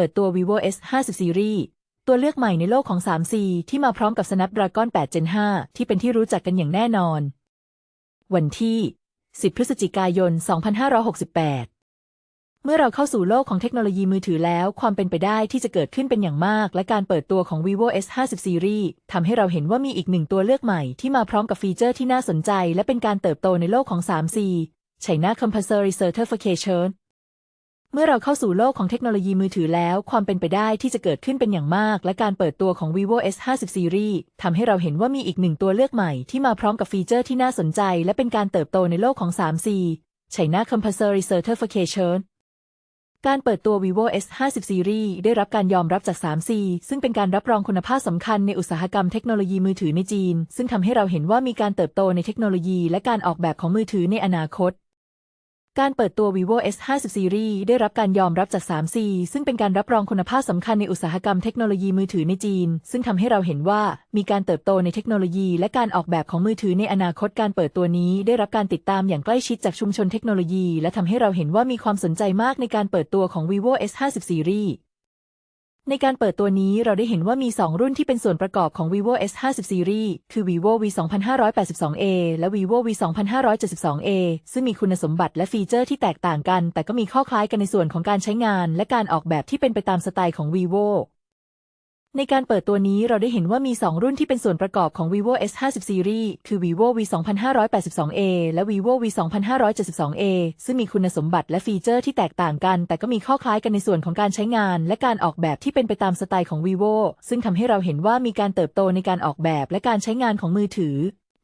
เปิดตัว vivo s 50 series ตัวเลือกใหม่ในโลกของ 3C ที่มาพร้อมกับ Snapdragon 8 Gen 5 ที่เป็นที่รู้จักกันอย่างแน่นอน วันที่ 10 พฤศจิกายน 2568 เมื่อเราเข้าสู่โลกของเทคโนโลยีมือถือแล้ว ความเป็นไปได้ที่จะเกิดขึ้นเป็นอย่างมาก และการเปิดตัวของ vivo s 50 series ทำให้เราเห็นว่ามีอีกหนึ่งตัวเลือกใหม่ที่มาพร้อมกับฟีเจอร์ที่น่าสนใจ และเป็นการเติบโตในโลกของ 3C China Compulsory Certification เมื่อเราเข้าสู่โลกของเทคโนโลยีมือถือแล้ว ความเป็นไปได้ที่จะเกิดขึ้นเป็นอย่างมาก และการเปิดตัวของ vivo s 50 series ทำให้เราเห็นว่ามีอีกหนึ่งตัวเลือกใหม่ที่มาพร้อมกับฟีเจอร์ที่น่าสนใจ และเป็นการเติบโตในโลกของ 3C China Compulsory Certification การเปิดตัว vivo s 50 series ได้รับการยอมรับจาก 3C ซึ่งเป็นการรับรองคุณภาพสำคัญในอุตสาหกรรมเทคโนโลยีมือถือในจีน ซึ่งทำให้เราเห็นว่ามีการเติบโตในเทคโนโลยี และการออกแบบของมือถือในอนาคต การเปิดตัว vivo s 50 series ได้รับการยอมรับจาก 3C ซึ่งเป็นการรับรองคุณภาพสำคัญในอุตสาหกรรมเทคโนโลยีมือถือในจีน ซึ่งทำให้เราเห็นว่ามีการเติบโตในเทคโนโลยีและการออกแบบของมือถือในอนาคตการเปิดตัวนี้ ได้รับการติดตามอย่างใกล้ชิดจากชุมชนเทคโนโลยี และทำให้เราเห็นว่ามีความสนใจมากในการเปิดตัวของ vivo s 50 series ในการเปิดตัวนี้เราได้เห็นว่ามี 2 รุ่นที่เป็นส่วนประกอบของ vivo s 50 series คือ vivo v 2582a และ vivo v 2572a ซึ่งมีคุณสมบัติและฟีเจอร์ที่แตกต่างกัน แต่ก็มีข้อคล้ายกันในส่วนของการใช้งาน และการออกแบบที่เป็นไปตามสไตล์ของ vivo ในการเปิดตัวนี้เราได้เห็นว่ามี 2 รุ่นที่เป็นส่วนประกอบของ vivo s 50 series คือ vivo v 2582a และ vivo v 2572a ซึ่งมีคุณสมบัติและฟีเจอร์ที่แตกต่างกัน แต่ก็มีข้อคล้ายกันในส่วนของการใช้งาน และการออกแบบที่เป็นไปตามสไตล์ของ vivo ซึ่งทำให้เราเห็นว่ามีการเติบโตในการออกแบบและการใช้งานของมือถือ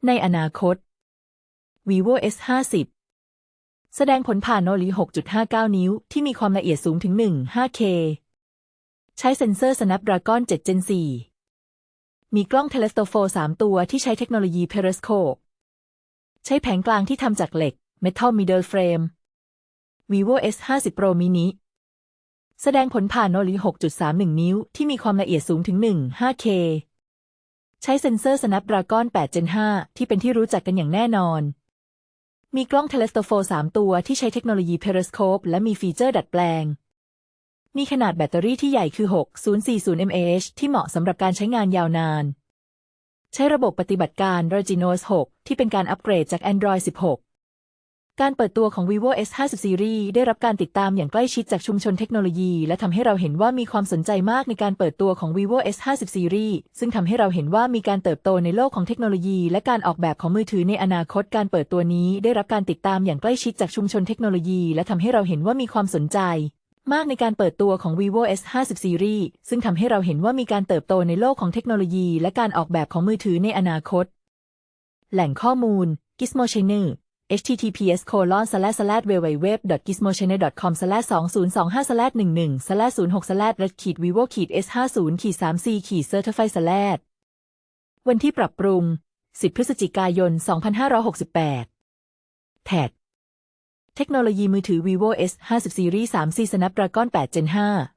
ในอนาคต vivo s 50แสดงผลผ่านโนลี6.59 นิ้ว ที่มีความละเอียดสูงถึง 1.5K ใช้เซ็นเซอร์ Snapdragon 7 Gen 4 มีกล้องเทเลสโตโฟ 3 ตัวที่ใช้เทคโนโลยี Periscope ใช้แผงกลางที่ทำจากเหล็ก Metal Middle Frame vivo s 50 Pro mini แสดงผลผ่านโนลี6.31 นิ้ว ที่มีความละเอียดสูงถึง 1.5K ใช้เซ็นเซอร์ Snapdragon 8 Gen 5 ที่เป็นที่รู้จักกันอย่างแน่นอน มีกล้องเทเลสโตโฟ 3 ตัวที่ใช้เทคโนโลยี Periscope และมีฟีเจอร์ดัดแปลง มีขนาดแบตเตอรี่ที่ใหญ่คือ 6040 mAh ที่เหมาะสำหรับการใช้งานยาวนาน ใช้ระบบปฏิบัติการ Reginos 6 ที่เป็นการอัปเกรดจาก Android 16 การเปิดตัวของ vivo s 50 series ได้รับการติดตามอย่างใกล้ชิดจากชุมชนเทคโนโลยี และทำให้เราเห็นว่ามีความสนใจมากในการเปิดตัวของ vivo s 50 series ซึ่งทำให้เราเห็นว่ามีการเติบโตในโลกของเทคโนโลยี และการออกแบบของมือถือในอนาคตการเปิดตัวนี้ ได้รับการติดตามอย่างใกล้ชิดจากชุมชนเทคโนโลยี และทำให้เราเห็นว่ามีความสนใจ มากในการเปิดตัวของ vivo s 50 series ซึ่งทำให้เราเห็นว่ามีการเติบโตในโลกของเทคโนโลยี และการออกแบบของมือถือในอนาคต แหล่งข้อมูล Gizmo Channel https colon slash slash www gizmochannel com slash 2025 slash 11 slash 06 slash red ขีด vivo ขีด s 50ขีด3 c ขีด certify slash วันที่ปรับปรุง 10 พฤศจิกายน 2568 แท็ก เทคโนโลยีมือถือ vivo s 50 series 3c snapdragon 8 gen 5